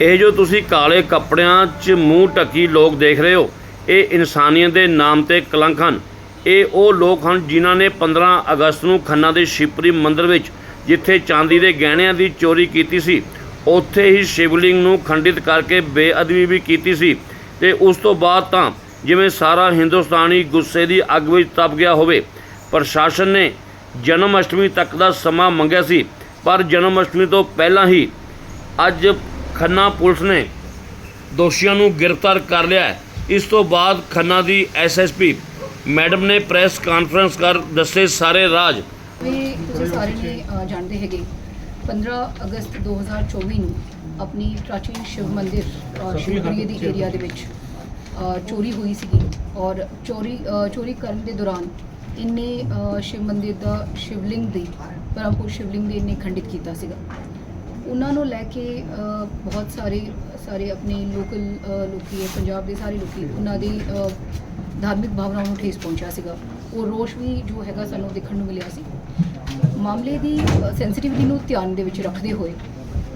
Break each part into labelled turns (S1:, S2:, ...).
S1: ਇਹ ਜੋ ਤੁਸੀਂ ਕਾਲੇ ਕੱਪੜਿਆਂ 'ਚ ਮੂੰਹ ਢੱਕੀ ਲੋਕ ਦੇਖ ਰਹੇ ਹੋ, ਇਹ ਇਨਸਾਨੀਅਤ ਦੇ ਨਾਮ ਤੇ ਕਲੰਕ ਹਨ। ਇਹ ਉਹ ਲੋਕ ਹਨ ਜਿਨ੍ਹਾਂ ਨੇ 15 ਅਗਸਤ ਨੂੰ ਖੰਨਾ ਦੇ ਸ਼ਿਪਰੀ ਮੰਦਿਰ ਵਿੱਚ, ਜਿੱਥੇ ਚਾਂਦੀ ਦੇ ਗਹਿਣਿਆਂ ਦੀ ਚੋਰੀ ਕੀਤੀ ਸੀ, ਉੱਥੇ ਹੀ ਸ਼ਿਵਲਿੰਗ ਨੂੰ ਖੰਡਿਤ ਕਰਕੇ ਬੇਅਦਬੀ ਵੀ ਕੀਤੀ ਸੀ ਤੇ ਉਸ ਤੋਂ ਬਾਅਦ ਤਾਂ ਜਿਵੇਂ ਸਾਰਾ ਹਿੰਦੁਸਤਾਨੀ ਗੁੱਸੇ ਦੀ ਅੱਗ ਵਿੱਚ ਤਪ ਗਿਆ ਹੋਵੇ, ਪ੍ਰਸ਼ਾਸਨ ਨੇ ਜਨਮ ਅਸ਼ਟਮੀ ਤੱਕ ਦਾ ਸਮਾਂ ਮੰਗਿਆ ਸੀ, ਪਰ ਜਨਮ ਅਸ਼ਟਮੀ ਤੋਂ ਪਹਿਲਾਂ ਹੀ ਅੱਜ ਖੰਨਾ ਪੁਲਿਸ ਨੇ ਦੋਸ਼ੀਆਂ ਨੂੰ ਗ੍ਰਿਫਤਾਰ ਕਰ ਲਿਆ ਹੈ। ਇਸ ਤੋਂ ਬਾਅਦ ਖੰਨਾ ਦੀ ਐਸਐਸਪੀ ਮੈਡਮ ਨੇ ਪ੍ਰੈਸ ਕਾਨਫਰੰਸ ਕਰ ਦੱਸੇ ਸਾਰੇ ਰਾਜ।
S2: ਵੀ ਤੁਸੀਂ ਸਾਰੇ ਨੇ ਜਾਣਦੇ ਹੈਗੇ 15 ਅਗਸਤ 2024 ਨੂੰ ਆਪਣੀ ਪ੍ਰਾਚੀਨ ਸ਼ਿਵ ਮੰਦਿਰ ਸ਼ਿਵਪੁਰੀ ਦੀ ਏਰੀਆ ਦੇ ਵਿੱਚ ਚੋਰੀ ਹੋਈ ਸੀਗੀ ਔਰ ਚੋਰੀ ਚੋਰੀ ਕਰਨ ਦੇ ਦੌਰਾਨ ਇੰਨੇ ਅ, ਸ਼ਿਵ ਮੰਦਿਰ ਦਾ ਸ਼ਿਵਲਿੰਗ ਦੀ ਪਰਮਪੁਰ ਸ਼ਿਵਲਿੰਗ ਦੇ ਇੰਨੇ ਖੰਡਿਤ ਕੀਤਾ ਸੀਗਾ। ਉਹਨਾਂ ਨੂੰ ਲੈ ਕੇ ਅ, ਬਹੁਤ ਸਾਰੇ ਸਾਰੇ ਆਪਣੇ ਲੋਕਲ ਲੋਕੀ ਹੈ ਪੰਜਾਬ ਦੇ ਸਾਰੇ ਲੋਕੀ ਉਹਨਾਂ ਦੀ ਅ, ਧਾਰਮਿਕ ਭਾਵਨਾਵਾਂ ਨੂੰ ਠੇਸ ਪਹੁੰਚਿਆ ਸੀਗਾ। ਉਹ ਰੋਸ਼ ਵੀ ਜੋ ਹੈਗਾ ਸਾਨੂੰ ਦੇਖਣ ਨੂੰ ਮਿਲਿਆ ਸੀ। ਮਾਮਲੇ ਦੀ ਸੈਂਸਿਟਿਵਿਟੀ ਨੂੰ ਧਿਆਨ ਦੇ ਵਿੱਚ ਰੱਖਦੇ ਹੋਏ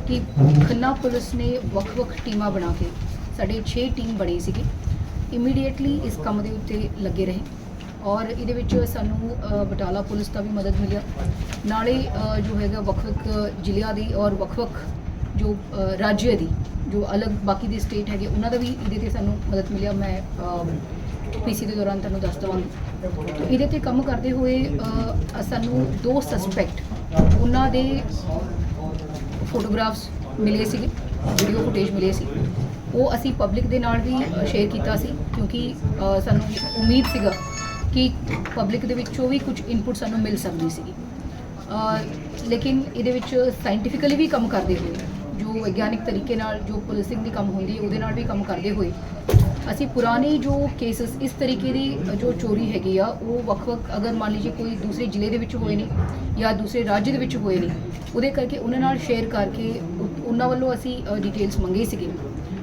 S2: ਕਿ ਖੰਨਾ ਪੁਲਿਸ ਨੇ ਵੱਖ-ਵੱਖ ਟੀਮਾਂ ਬਣਾ ਕੇ ਸਾਡੇ 6 ਟੀਮ ਬਣੀ ਸੀਗੀ। ਇਮੀਡੀਏਟਲੀ ਇਸ ਕੰਮ ਦੇ ਉੱਤੇ ਲੱਗੇ ਰਹੇ। ਔਰ ਇਹਦੇ ਵਿੱਚ ਸਾਨੂੰ ਬਟਾਲਾ ਪੁਲਿਸ ਦਾ ਵੀ ਮਦਦ ਮਿਲਿਆ ਨਾਲੇ ਜੋ ਹੈਗਾ ਵੱਖ-ਵੱਖ ਜ਼ਿਲ੍ਹਿਆਂ ਦੀ ਔਰ ਵੱਖ-ਵੱਖ ਜੋ ਅ, ਰਾਜ ਦੀ ਜੋ ਅਲੱਗ ਬਾਕੀ ਦੇ ਸਟੇਟ ਹੈਗੇ ਉਹਨਾਂ ਦਾ ਵੀ ਇਹਦੇ ਤੇ ਸਾਨੂੰ ਮਦਦ ਮਿਲਿਆ ਮੈਂ ਪੀਸੀ ਦੇ ਦੌਰਾਨ ਤੁਹਾਨੂੰ ਦੱਸ ਦਵਾਂਗੀ। ਇਹਦੇ ਤੇ ਕੰਮ ਕਰਦੇ ਹੋਏ ਸਾਨੂੰ ਦੋ ਸਸਪੈਕਟ ਉਹਨਾਂ ਦੇ ਫੋਟੋਗ੍ਰਾਫਸ ਮਿਲੇ ਸੀਗੇ ਵੀਡੀਓ ਫੁਟੇਜ ਮਿਲੇ ਸੀ। ਉਹ ਅਸੀਂ ਪਬਲਿਕ ਦੇ ਨਾਲ ਵੀ ਸ਼ੇਅਰ ਕੀਤਾ ਸੀ ਕਿਉਂਕਿ ਸਾਨੂੰ ਉਮੀਦ ਸੀਗਾ ਕਿ ਪਬਲਿਕ ਦੇ ਵਿੱਚੋਂ ਵੀ ਕੁਝ ਇਨਪੁਟ ਸਾਨੂੰ ਮਿਲ ਸਕਦੀ ਸੀਗੀ। ਲੇਕਿਨ ਇਹਦੇ ਵਿੱਚ ਸਾਇੰਟੀਫਿਕਲੀ ਵੀ ਕੰਮ ਕਰਦੇ ਹੋਏ, ਜੋ ਵਿਗਿਆਨਿਕ ਤਰੀਕੇ ਨਾਲ ਜੋ ਪੁਲਿਸਿੰਗ ਦੀ ਕੰਮ ਹੁੰਦੀ ਉਹਦੇ ਨਾਲ ਵੀ ਕੰਮ ਕਰਦੇ ਹੋਏ, ਅਸੀਂ ਪੁਰਾਣੇ ਜੋ ਕੇਸਸ ਇਸ ਤਰੀਕੇ ਦੀ ਜੋ ਚੋਰੀ ਹੈਗੀ ਆ, ਉਹ ਵੱਖ-ਵੱਖ ਅਗਰ ਮੰਨ ਲਈਏ ਕੋਈ ਦੂਸਰੇ ਜ਼ਿਲ੍ਹੇ ਦੇ ਵਿੱਚ ਹੋਏ ਨੇ ਜਾਂ ਦੂਸਰੇ ਰਾਜ ਦੇ ਵਿੱਚ ਹੋਏ ਨੇ, ਉਹਦੇ ਕਰਕੇ ਉਹਨਾਂ ਨਾਲ ਸ਼ੇਅਰ ਕਰਕੇ ਉ- ਉਹਨਾਂ ਵੱਲੋਂ ਅਸੀਂ ਡਿਟੇਲਸ ਮੰਗੇ ਸੀਗੇ।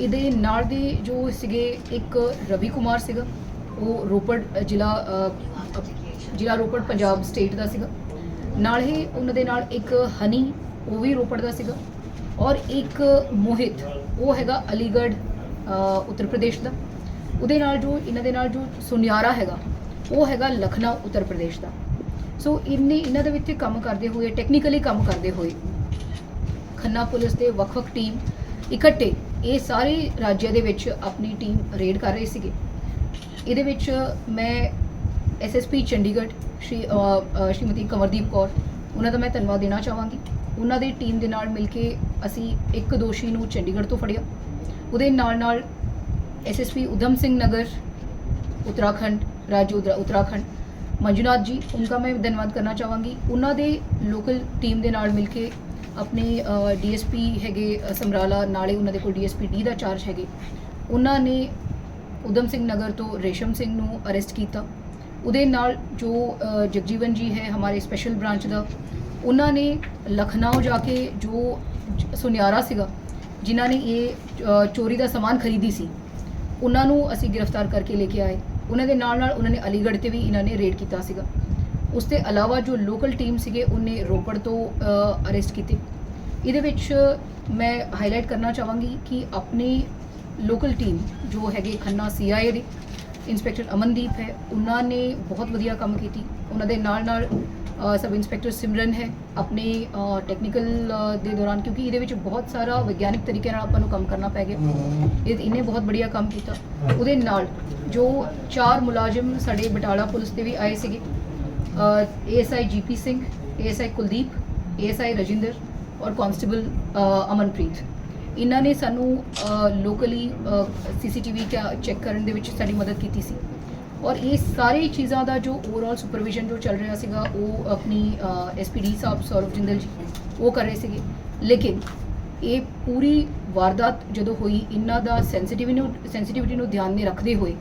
S2: ਇਹਦੇ ਨਾਲ ਦੇ ਜੋ ਸੀਗੇ ਇੱਕ ਰਵੀ ਕੁਮਾਰ ਸੀਗਾ, ਉਹ ਰੋਪੜ ਜ਼ਿਲ੍ਹਾ ਜ਼ਿਲ੍ਹਾ ਰੋਪੜ, ਪੰਜਾਬ ਸਟੇਟ ਦਾ ਸੀਗਾ। ਨਾਲ ਹੀ ਉਹਨਾਂ ਦੇ ਨਾਲ ਇੱਕ ਹਨੀ, ਉਹ ਵੀ ਰੋਪੜ ਦਾ ਸੀਗਾ। ਔਰ ਇੱਕ ਮੋਹਿਤ, ਉਹ ਹੈਗਾ ਅਲੀਗੜ੍ਹ ਉੱਤਰ ਪ੍ਰਦੇਸ਼ ਦਾ। ਉਹਦੇ ਨਾਲ ਜੋ, ਇਹਨਾਂ ਦੇ ਨਾਲ ਜੋ ਸੁਨਿਆਰਾ ਹੈਗਾ, ਉਹ ਹੈਗਾ ਲਖਨਊ, ਉੱਤਰ ਪ੍ਰਦੇਸ਼ ਦਾ। ਸੋ ਇਹਨੇ ਇਹਨਾਂ ਦੇ ਵਿੱਚ ਕੰਮ ਕਰਦੇ ਹੋਏ ਟੈਕਨੀਕਲੀ ਕੰਮ ਕਰਦੇ ਹੋਏ, ਖੰਨਾ ਪੁਲਿਸ ਦੇ ਵੱਖ-ਵੱਖ ਟੀਮ ਇਕੱਠੇ ਇਹ ਸਾਰੇ ਰਾਜਿਆਂ ਦੇ ਵਿੱਚ ਆਪਣੀ ਟੀਮ ਰੇਡ ਕਰ ਰਹੇ ਸੀਗੇ। ਇਹਦੇ ਵਿੱਚ ਮੈਂ ਐਸਐਸਪੀ ਚੰਡੀਗੜ੍ਹ, ਸ਼੍ਰੀ ਸ਼੍ਰੀਮਤੀ ਕਮਰਦੀਪ ਕੌਰ, ਉਹਨਾਂ ਦਾ ਮੈਂ ਧੰਨਵਾਦ ਦੇਣਾ ਚਾਹਾਂਗੀ। ਉਹਨਾਂ ਦੀ ਟੀਮ ਦੇ ਨਾਲ ਮਿਲ ਕੇ ਅਸੀਂ ਇੱਕ ਦੋਸ਼ੀ ਨੂੰ ਚੰਡੀਗੜ੍ਹ ਤੋਂ ਫੜਿਆ। ਉਹਦੇ ਨਾਲ ਨਾਲ ਐਸਐਸਪੀ ਉਦਮ ਸਿੰਘ ਨਗਰ, ਉਤਰਾਖੰਡ, ਰਾਜੂ ਉਤਰਾਖੰਡ, ਮੰਜੂਨਾਥ ਜੀ ਉਹਨਾਂ ਦਾ ਮੈਂ ਧੰਨਵਾਦ ਕਰਨਾ ਚਾਹਾਂਗੀ। ਉਹਨਾਂ ਦੇ ਲੋਕਲ ਟੀਮ ਦੇ ਨਾਲ ਮਿਲ ਕੇ ਆਪਣੇ ਡੀਐਸਪੀ ਹੈਗੇ ਸਮਰਾਲਾ, ਨਾਲੇ ਉਹਨਾਂ ਦੇ ਕੋਲ ਡੀਐਸਪੀ ਡੀ ਦਾ ਚਾਰਜ ਹੈਗੇ। ਉਹਨਾਂ ਨੇ ਉਦਮ ਸਿੰਘ ਨਗਰ ਤੋਂ ਰੇਸ਼ਮ ਸਿੰਘ ਨੂੰ ਅਰੈਸਟ ਕੀਤਾ। ਉਹਦੇ ਨਾਲ ਜੋ ਜਗਜੀਵਨ ਜੀ ਹੈ ਹਮਾਰੇ ਸਪੈਸ਼ਲ ਬ੍ਰਾਂਚ ਦਾ, ਉਹਨਾਂ ਨੇ ਲਖਨਊ ਜਾ ਕੇ ਜੋ ਸੁਨਿਆਰਾ ਸੀਗਾ, ਜਿਨ੍ਹਾਂ ਨੇ ਇਹ ਚੋਰੀ ਦਾ ਸਮਾਨ ਖਰੀਦੀ ਸੀ, ਉਹਨਾਂ ਨੂੰ ਅਸੀਂ ਗ੍ਰਿਫਤਾਰ ਕਰਕੇ ਲੈ ਕੇ ਆਏ। ਉਹਨਾਂ ਦੇ ਨਾਲ ਨਾਲ ਉਹਨਾਂ ਨੇ ਅਲੀਗੜ੍ਹ ਤੇ ਵੀ ਇਹਨਾਂ ਨੇ ਰੇਡ ਕੀਤਾ ਸੀਗਾ। ਉਸ ਤੋਂ ਇਲਾਵਾ ਜੋ ਲੋਕਲ ਟੀਮ ਸੀਗੇ, ਉਹਨੇ ਰੋਪੜ ਤੋਂ ਅਰੈਸਟ ਕੀਤੇ। ਇਹਦੇ ਵਿੱਚ ਮੈਂ ਹਾਈਲਾਈਟ ਕਰਨਾ ਚਾਹਾਂਗੀ ਕਿ ਆਪਣੀ ਲੋਕਲ ਟੀਮ ਜੋ ਹੈਗੇ ਖੰਨਾ ਸੀਆਈਏ ਦੇ ਇੰਸਪੈਕਟਰ ਅਮਨਦੀਪ ਹੈ, ਉਹਨਾਂ ਨੇ ਬਹੁਤ ਵਧੀਆ ਕੰਮ ਕੀਤੀ। ਉਹਨਾਂ ਦੇ ਨਾਲ ਨਾਲ ਸਬ ਇੰਸਪੈਕਟਰ ਸਿਮਰਨ ਹੈ ਆਪਣੇ ਟੈਕਨੀਕਲ ਦੇ ਦੌਰਾਨ, ਕਿਉਂਕਿ ਇਹਦੇ ਵਿੱਚ ਬਹੁਤ ਸਾਰਾ ਵਿਗਿਆਨਿਕ ਤਰੀਕੇ ਨਾਲ ਆਪਾਂ ਨੂੰ ਕੰਮ ਕਰਨਾ ਪੈ ਗਿਆ। ਇਹ ਇਹਨੇ ਬਹੁਤ ਬੜੀਆ ਕੰਮ ਕੀਤਾ। ਉਹਦੇ ਨਾਲ ਜੋ ਚਾਰ ਮੁਲਾਜ਼ਮ ਸਾਡੇ ਬਟਾਲਾ ਪੁਲਿਸ ਦੇ ਵੀ ਆਏ ਸੀਗੇ ASI GP Singh ASI Kuldeep ASI Rajinder ਔਰ ਕਾਂਸਟੇਬਲ ਅਮਨਪ੍ਰੀਤ ਇਹਨਾਂ ਨੇ ਸਾਨੂੰ ਲੋਕਲੀ ਸੀਸੀਟੀਵੀ ਚੈੱਕ ਕਰਨ ਦੇ ਵਿੱਚ ਸਾਡੀ ਮਦਦ ਕੀਤੀ ਸੀ ਔਰ ਇਹ ਸਾਰੇ ਚੀਜ਼ਾਂ ਦਾ ਜੋ ਓਵਰਆਲ ਸੁਪਰਵਿਜ਼ਨ ਜੋ ਚੱਲ ਰਿਹਾ ਸੀਗਾ ਉਹ ਆਪਣੀ ਐਸਪੀਡੀ ਸਾਹਿਬ ਸੌਰਵ ਜਿੰਦਲ ਜੀ ਉਹ ਕਰ ਰਹੇ ਸੀਗੇ ਲੇਕਿਨ ਇਹ ਪੂਰੀ ਵਾਰਦਾਤ ਜਦੋਂ ਹੋਈ ਇਹਨਾਂ ਦਾ ਸੈਂਸਿਟਿਵਿਟੀ ਨੂੰ ਸੈਂਸਿਟਿਵਿਟੀ ਨੂੰ ਧਿਆਨ ਨੇ ਰੱਖਦੇ ਹੋਏ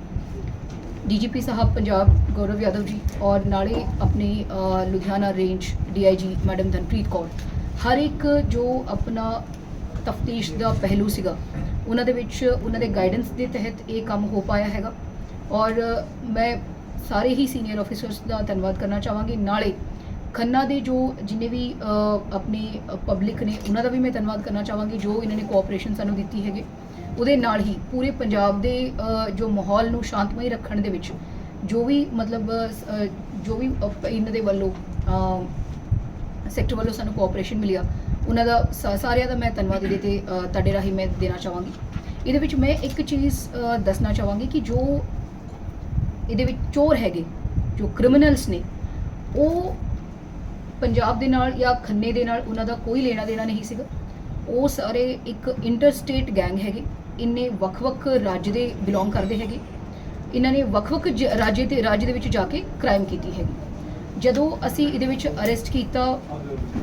S2: ਡੀਜੀਪੀ ਸਾਹਿਬ ਪੰਜਾਬ ਗੌਰਵ ਯਾਦਵ ਜੀ ਔਰ ਨਾਲੇ ਆਪਣੇ Ludhiana range DIG madam Dhanpreet Kaur. ਹਰ ਇੱਕ ਜੋ ਆਪਣਾ ਤਫਤੀਸ਼ ਦਾ ਪਹਿਲੂ ਸੀਗਾ, ਉਹਨਾਂ ਦੇ ਵਿੱਚ ਉਹਨਾਂ ਦੇ ਗਾਈਡੈਂਸ ਦੇ ਤਹਿਤ ਇਹ ਕੰਮ ਹੋ ਪਾਇਆ ਹੈਗਾ। ਔਰ ਮੈਂ ਸਾਰੇ ਹੀ ਸੀਨੀਅਰ ਆਫੀਸਰਸ ਦਾ ਧੰਨਵਾਦ ਕਰਨਾ ਚਾਹਾਂਗੀ। ਨਾਲੇ ਖੰਨਾ ਦੇ ਜੋ ਜਿੰਨੇ ਵੀ ਆਪਣੇ ਪਬਲਿਕ ਨੇ, ਉਹਨਾਂ ਦਾ ਵੀ ਮੈਂ ਧੰਨਵਾਦ ਕਰਨਾ ਚਾਹਾਂਗੀ, ਜੋ ਇਹਨਾਂ ਨੇ ਕੋਆਪਰੇਸ਼ਨ ਸਾਨੂੰ ਦਿੱਤੀ ਹੈਗੇ। ਉਹਦੇ ਨਾਲ ਹੀ ਪੂਰੇ ਪੰਜਾਬ ਦੇ ਜੋ ਮਾਹੌਲ ਨੂੰ ਸ਼ਾਂਤਮਈ ਰੱਖਣ ਦੇ ਵਿੱਚ ਜੋ ਵੀ ਮਤਲਬ ਜੋ ਵੀ ਇਹਨਾਂ ਦੇ ਵੱਲੋਂ ਸੈਕਟਰ ਵੱਲੋਂ ਸਾਨੂੰ ਕੋਆਪਰੇਸ਼ਨ ਮਿਲਿਆ, ਉਹਨਾਂ ਦਾ ਸਾ- ਸਾਰਿਆਂ ਦਾ ਮੈਂ ਧੰਨਵਾਦ ਇਹਦੇ ਤੇ ਤੁਹਾਡੇ ਰਾਹੀਂ ਮੈਂ ਦੇਣਾ ਚਾਹਾਂਗੀ। ਇਹਦੇ ਵਿੱਚ ਮੈਂ ਇੱਕ ਚੀਜ਼ ਦੱਸਣਾ ਚਾਹਾਂਗੀ ਕਿ ਜੋ ਇਹਦੇ ਵਿੱਚ ਚੋਰ ਹੈਗੇ, ਜੋ ਕ੍ਰਿਮੀਨਲਸ ਨੇ, ਉਹ ਪੰਜਾਬ ਦੇ ਨਾਲ ਜਾਂ ਖੰਨੇ ਦੇ ਨਾਲ ਉਹਨਾਂ ਦਾ ਕੋਈ ਲੈਣਾ ਦੇਣਾ ਨਹੀਂ ਸੀਗਾ। ਉਹ ਸਾਰੇ ਇੱਕ ਇੰਟਰਸਟੇਟ ਗੈਂਗ ਹੈਗੇ। ਇੰਨੇ ਵੱਖ-ਵੱਖ ਰਾਜ ਦੇ ਬਿਲੋਂਗ ਕਰਦੇ ਹੈਗੇ। ਇਹਨਾਂ ਨੇ ਵੱਖ-ਵੱਖ ਜ- ਰਾਜ ਤੇ ਰਾਜ ਦੇ ਵਿੱਚ ਜਾ ਕੇ ਕ੍ਰਾਈਮ ਕੀਤੀ ਹੈਗੀ। ਜਦੋਂ ਅਸੀਂ ਇਹਦੇ ਵਿੱਚ ਅਰੈਸਟ ਕੀਤਾ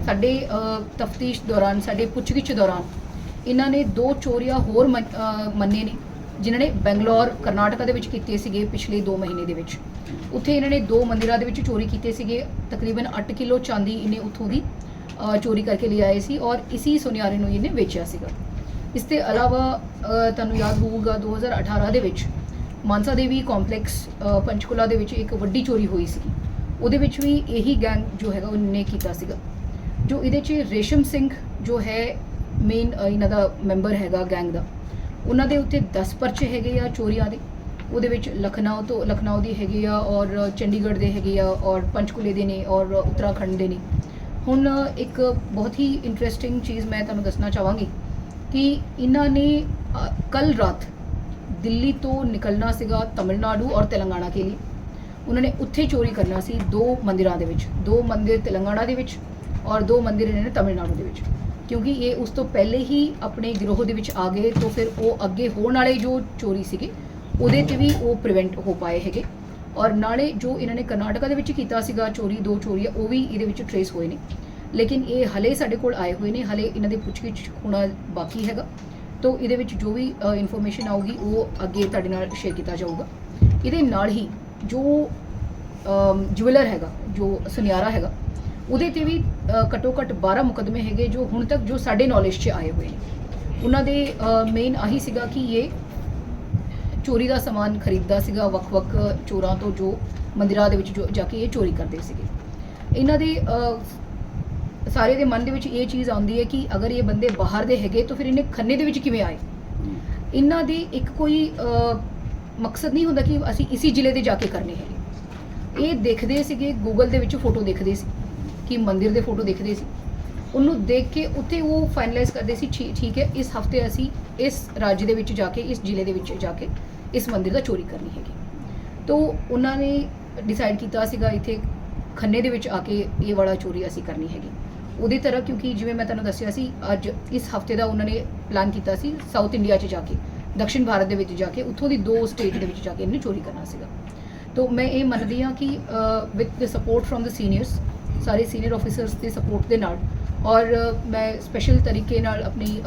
S2: ਸਾਡੇ ਤਫਤੀਸ਼ ਦੌਰਾਨ, ਸਾਡੇ ਪੁੱਛਗਿੱਛ ਦੌਰਾਨ, ਇਹਨਾਂ ਨੇ ਦੋ ਚੋਰੀਆਂ ਹੋਰ ਮੰਨੇ ਨੇ, ਜਿਨ੍ਹਾਂ ਨੇ ਬੈਂਗਲੌਰ, ਕਰਨਾਟਕਾ ਦੇ ਵਿੱਚ ਕੀਤੇ ਸੀਗੇ ਪਿਛਲੇ 2 ਮਹੀਨੇ ਦੇ ਵਿੱਚ। ਉੱਥੇ ਇਹਨਾਂ ਨੇ ਦੋ ਮੰਦਿਰਾਂ ਦੇ ਵਿੱਚ ਚੋਰੀ ਕੀਤੇ ਸੀਗੇ। ਤਕਰੀਬਨ 8 ਕਿਲੋ ਚਾਂਦੀ ਇਹਨੇ ਉੱਥੋਂ ਦੀ ਚੋਰੀ ਕਰਕੇ ਲੈ ਆਏ ਸੀ ਔਰ ਇਸੀ ਸੁਨਿਆਰੇ ਨੂੰ ਇਹਨੇ ਵੇਚਿਆ ਸੀਗਾ। ਇਸ ਦੇ ਇਲਾਵਾ ਤੁਹਾਨੂੰ ਯਾਦ ਹੋਊਗਾ 2018 ਦੇ ਵਿੱਚ ਮਾਨਸਾ ਦੇਵੀ ਕੰਪਲੈਕਸ ਅ, ਪੰਚਕੂਲਾ ਦੇ ਵਿੱਚ ਇੱਕ ਵੱਡੀ ਚੋਰੀ ਹੋਈ ਸੀ। ਉਹਦੇ ਵਿੱਚ ਵੀ ਇਹੀ ਗੈਂਗ ਜੋ ਹੈਗਾ ਉਹਨੇ ਕੀਤਾ ਸੀਗਾ। ਜੋ ਇਹਦੇ 'ਚ ਰੇਸ਼ਮ ਸਿੰਘ ਜੋ ਹੈ ਮੇਨ ਇਹਨਾਂ ਦਾ ਮੈਂਬਰ ਹੈਗਾ ਗੈਂਗ ਦਾ ਉਹਨਾਂ ਦੇ ਉੱਤੇ 10 ਪਰਚੇ ਹੈਗੇ ਆ ਚੋਰੀਆਂ ਦੇ। ਉਹਦੇ ਵਿੱਚ ਲਖਨਊ ਤੋਂ ਲਖਨਊ ਦੀ ਹੈਗੀ ਆ ਔਰ ਚੰਡੀਗੜ੍ਹ ਦੇ ਹੈਗੇ ਆ ਔਰ ਪੰਚਕੂਲੇ ਦੇ ਨੇ ਔਰ ਉੱਤਰਾਖੰਡ ਦੇ ਨੇ। ਹੁਣ ਇੱਕ ਬਹੁਤ ਹੀ ਇੰਟਰਸਟਿੰਗ ਚੀਜ਼ ਮੈਂ ਤੁਹਾਨੂੰ ਦੱਸਣਾ ਚਾਹਾਂਗੀ ਕਿ ਇਹਨਾਂ ਨੇ ਕੱਲ ਰਾਤ ਦਿੱਲੀ ਤੋਂ ਨਿਕਲਣਾ ਸੀਗਾ ਤਮਿਲਨਾਡੂ ਔਰ ਤੇਲੰਗਾਨਾ ਕੇ ਲਈ। ਉਹਨਾਂ ਨੇ ਉੱਥੇ ਚੋਰੀ ਕਰਨਾ ਸੀ ਦੋ ਮੰਦਿਰਾਂ ਦੇ ਵਿੱਚ, ਦੋ ਮੰਦਿਰ ਤੇਲੰਗਾਨਾ ਦੇ ਵਿੱਚ ਔਰ ਦੋ ਮੰਦਿਰ ਇਹਨਾਂ ਨੇ ਤਮਿਲਨਾਡੂ ਦੇ ਵਿੱਚ। ਕਿਉਂਕਿ ਇਹ ਉਸ ਤੋਂ ਪਹਿਲੇ ਹੀ ਆਪਣੇ ਗਿਰੋਹ ਦੇ ਵਿੱਚ ਆ ਗਏ ਤਾਂ ਫਿਰ ਉਹ ਅੱਗੇ ਹੋਣ ਵਾਲੇ ਜੋ ਚੋਰੀ ਸੀਗੇ, ਉਹਦੇ ਤੇ ਵੀ ਉਹ ਪ੍ਰੀਵੈਂਟ ਹੋ ਪਾਏ ਹੈਗੇ। ਔਰ ਨਾਲੇ ਜੋ ਇਹਨਾਂ ਨੇ ਕਰਨਾਟਕਾ ਦੇ ਵਿੱਚ ਕੀਤਾ ਸੀਗਾ ਚੋਰੀ ਦੋ ਚੋਰੀਆਂ ਉਹ ਵੀ ਇਹਦੇ ਵਿੱਚ ਟਰੇਸ ਹੋਏ ਨੇ। ਲੇਕਿਨ ਇਹ ਹਲੇ ਸਾਡੇ ਕੋਲ ਆਏ ਹੋਏ ਨੇ ਹਲੇ ਇਹਨਾਂ ਦੇ ਪੁੱਛਗਿੱਛ ਹੋਣਾ ਬਾਕੀ ਹੈਗਾ। ਤੋਂ ਇਹਦੇ ਵਿੱਚ ਜੋ ਵੀ ਇਨਫੋਰਮੇਸ਼ਨ ਆਊਗੀ ਉਹ ਅੱਗੇ ਤੁਹਾਡੇ ਨਾਲ ਸ਼ੇਅਰ ਕੀਤਾ ਜਾਊਗਾ। ਇਹਦੇ ਨਾਲ ਹੀ ਜੋ ਜੁਐਲਰ ਹੈਗਾ ਜੋ ਸੁਨਿਆਰਾ ਹੈਗਾ ਉਹਦੇ ਤੇ ਵੀ ਅ, ਘੱਟੋ ਘੱਟ 12 ਮੁਕਦਮੇ ਹੈਗੇ ਜੋ ਹੁਣ ਤੱਕ ਜੋ ਸਾਡੇ ਨੌਲੇਜ 'ਚ ਆਏ ਹੋਏ ਨੇ। ਉਹਨਾਂ ਦੇ ਮੇਨ ਆਹੀ ਸੀਗਾ ਕਿ ਇਹ ਚੋਰੀ ਦਾ ਸਮਾਨ ਖਰੀਦਦਾ ਸੀਗਾ, ਵੱਖ-ਵੱਖ ਚੋਰਾਂ ਤੋਂ ਜੋ ਮੰਦਿਰਾਂ ਦੇ ਵਿੱਚ ਜੋ ਜਾ ਕੇ ਇਹ ਚੋਰੀ ਕਰਦੇ ਸੀਗੇ। ਇਹਨਾਂ ਦੇ ਸਾਰੇ ਦੇ ਮਨ ਦੇ ਵਿੱਚ ਇਹ ਚੀਜ਼ ਆਉਂਦੀ ਹੈ ਕਿ ਅਗਰ ਇਹ ਬੰਦੇ ਬਾਹਰ ਦੇ ਹੈਗੇ ਤਾਂ ਫਿਰ ਇਹਨੇ ਖੰਨੇ ਦੇ ਵਿੱਚ ਕਿਵੇਂ ਆਏ? ਇਹਨਾਂ ਦੇ ਇੱਕ ਕੋਈ ਮਕਸਦ ਨਹੀਂ ਹੁੰਦਾ ਕਿ ਅਸੀਂ ਇਸੀ ਜ਼ਿਲ੍ਹੇ ਦੇ ਜਾ ਕੇ ਕਰਨੇ ਹੈਗੇ। ਇਹ ਦੇਖਦੇ ਸੀਗੇ ਗੂਗਲ ਦੇ ਵਿੱਚ ਫੋਟੋ ਦੇਖਦੇ ਸੀ, ਕਿ ਮੰਦਿਰ ਦੇ ਫੋਟੋ ਦੇਖਦੇ ਸੀ। ਉਹਨੂੰ ਦੇਖ ਕੇ ਉੱਥੇ ਉਹ ਫਾਈਨਲਾਈਜ਼ ਕਰਦੇ ਸੀ ਠੀ- ਠੀਕ ਹੈ, ਇਸ ਹਫ਼ਤੇ ਅਸੀਂ ਇਸ ਰਾਜ ਦੇ ਵਿੱਚ ਜਾ ਕੇ, ਇਸ ਜ਼ਿਲ੍ਹੇ ਦੇ ਵਿੱਚ ਜਾ ਕੇ ਇਸ ਮੰਦਿਰ ਦਾ ਚੋਰੀ ਕਰਨੀ ਹੈਗੀ। ਤੋ ਉਹਨਾਂ ਨੇ ਡਿਸਾਈਡ ਕੀਤਾ ਸੀਗਾ, ਇੱਥੇ ਖੰਨੇ ਦੇ ਵਿੱਚ ਆ ਕੇ ਇਹ ਵਾਲਾ ਚੋਰੀ ਅਸੀਂ ਕਰਨੀ ਹੈਗੀ। ਉਹਦੀ ਤਰ੍ਹਾਂ ਕਿਉਂਕਿ ਜਿਵੇਂ ਮੈਂ ਤੁਹਾਨੂੰ ਦੱਸਿਆ ਸੀ, ਅੱਜ ਇਸ ਹਫ਼ਤੇ ਦਾ ਉਹਨਾਂ ਨੇ ਪਲਾਨ ਕੀਤਾ ਸੀ ਸਾਊਥ ਇੰਡੀਆ 'ਚ ਜਾ ਕੇ ਦਕਸ਼ਿਣ ਭਾਰਤ ਦੇ ਵਿੱਚ ਜਾ ਕੇ, ਉੱਥੋਂ ਦੀ ਦੋ ਸਟੇਟ ਦੇ ਵਿੱਚ ਜਾ ਕੇ ਇਹਨੇ ਚੋਰੀ ਕਰਨਾ ਸੀਗਾ। ਤੋ ਮੈਂ ਇਹ ਮੰਨਦੀ ਹਾਂ ਕਿ with the support from the seniors ਸਾਰੇ ਸੀਨੀਅਰ ਆਫੀਸਰਸ ਦੇ ਸਪੋਰਟ ਦੇ ਨਾਲ, ਔਰ ਮੈਂ ਸਪੈਸ਼ਲ ਤਰੀਕੇ ਨਾਲ ਆਪਣੀ